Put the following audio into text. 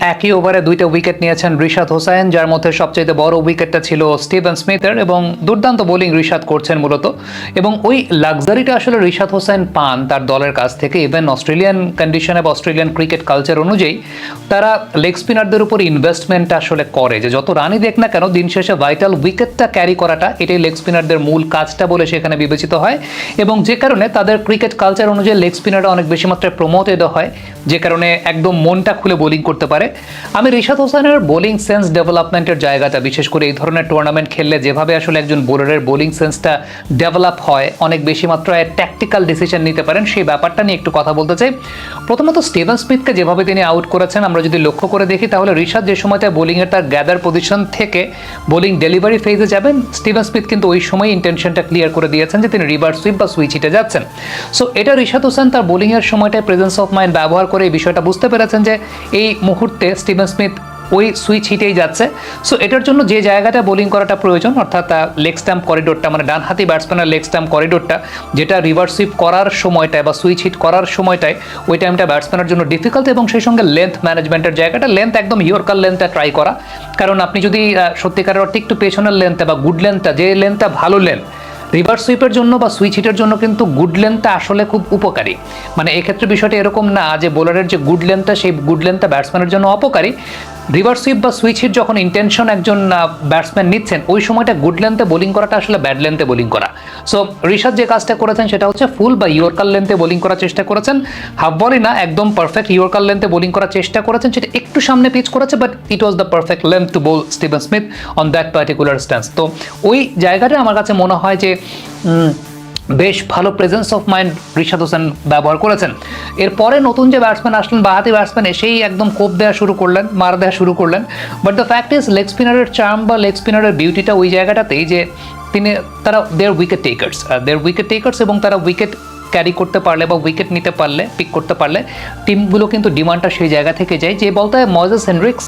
একই ওভারে দুইটা উইকেট নিয়েছেন রিশাদ হোসাইন যার মধ্যে সবচেয়ে বড় উইকেটটা ছিল স্টিভেন স্মিথের এবং দুর্দান্ত বোলিং রিশাদ করছেন মূলত। এবং ওই লাক্সারিটা আসলে রিশাদ হোসাইন পান তার দলের কাছ থেকে। ইভেন অস্ট্রেলিয়ান কন্ডিশনে বা অস্ট্রেলিয়ান ক্রিকেট কালচার অনুযায়ী তারা লেগ স্পিনারদের উপর ইনভেস্টমেন্টটা আসলে করে। যে যত রানই দেখ না কেন, দিন শেষে ভাইটাল উইকেটটা ক্যারি করাটা এটাই লেগ স্পিনারদের মূল কাজটা বলে সেখানে বিবেচিত হয়। এবং যে কারণে তাদের ক্রিকেট কালচার অনুযায়ী লেগ স্পিনাররা অনেক বেশি মাত্রায় প্রমোটেড হয়। যে কারণে একদম মনটা খুলে বোলিং করতে পারে। আমি রিশাদ হোসেনের বোলিং সেন্স ডেভেলপমেন্টের জায়গাটা, বিশেষ করে এই ধরনের টুর্নামেন্ট খেললে যেভাবে আসলে একজন বোলারের বোলিং সেন্সটা ডেভেলপ হয়, অনেক বেশি মাত্রায় ট্যাকটিক্যাল ডিসিশন নিতে পারেন, সেই ব্যাপারটা নিয়ে একটু কথা বলতে চাই। প্রথমত স্টিভেন স্মিথকে যেভাবে তিনি আউট করেছেন, আমরা যদি লক্ষ্য করে দেখি, তাহলে রিশাদ যে সময়টা বোলিংয়ের তার গ্যাদার পজিশন থেকে বোলিং ডেলিভারি ফেজে যাবেন স্টিভেন স্মিথ কিন্তু ওই সময় ইন্টেনশনটা ক্লিয়ার করে দিয়েছেন যে তিনি রিভার্স সুইপ বা সুইচ হিটে যাচ্ছেন। সো এটা রিশাদ হোসেন তার বোলিংয়ের সময়টায় প্রেজেন্স অফ মাইন্ড ব্যবহার করে এই বিষয়টা বুঝতে পেরেছেন যে এই মুহূর্তে স্টিভেন স্মিথ ওই সুইচ হিটেই যাচ্ছে। সো এটার জন্য যে জায়গাটা বোলিং করাটা প্রয়োজন, অর্থাৎ লেগ স্ট্যাম্প করিডোরটা মানে ডানহাতি ব্যাটসম্যানের লেগ স্ট্যাম্প করিডোরটা যেটা রিভার্স সুইপ করার সময়টায় বা সুইচ হিট করার সময়টায়, ওই টাইমটা ব্যাটসম্যানের জন্য ডিফিকাল্ট এবং সেই সঙ্গে লেন্থ ম্যানেজমেন্টের জায়গাটা লেন্থ একদম ইয়র্কার লেন্থটা ট্রাই করা। কারণ আপনি যদি সত্যিকারের অর্থে একটু পেছনের লেন্থটা বা গুড লেন্থটা যে লেন্থটা ভালো লেন্থ রিভার্স সুইপের জন্য বা সুইচ হিটের জন্য কিন্তু গুড লেন্থটা আসলে খুব উপকারী। মানে এক্ষেত্রে বিষয়টা এরকম না যে বোলারের যে গুড লেন্থটা সেই গুড লেন্থটা ব্যাটসম্যানের জন্য অপকারী। রিভার্স সুইপ বা সুইচ হিট যখন ইন্টেনশন একজন ব্যাটসম্যান নিচ্ছেন, ওই সময়টা গুড লেন্থে বোলিং করাটা আসলে ব্যাড লেন্থে বোলিং করা। সো ঋষাদ যে কাজটা করেছেন সেটা হচ্ছে ফুল বা ইয়র্কার লেন্থে বোলিং করার চেষ্টা করেছেন। হাফ বলই না, একদম পারফেক্ট ইয়র্কার লেন্থে বোলিং করার চেষ্টা করেছেন, সেটা একটু সামনে পিচ করেছে but it was the perfect length to bowl Steven Smith on that particular stance তো ওই জায়গাটা আমার কাছে মনে হয় যে বেশ ভালো presence of mind Rishad Hossain ব্যবহার করেছেন। এরপরে নতুন যে ব্যাটসম্যান আসলেন, বাহাতি ব্যাটসম্যান এসেই একদম কোপ দেওয়া শুরু করলেন, মার দেওয়া শুরু করলেন। But the fact is leg স্পিনারের charm বা লেগ স্পিনারের বিউটিটা ওই জায়গাটাতেই যে তিনি, তারা their wicket takers their wicket takers এবং তারা উইকেট ক্যারি করতে পারলে বা উইকেট নিতে পারলে পিক করতে পারলে টিমগুলো কিন্তু ডিমান্ডটা সেই জায়গা থেকে যায়। যে বলতে হয় মজেস হেনরিক্স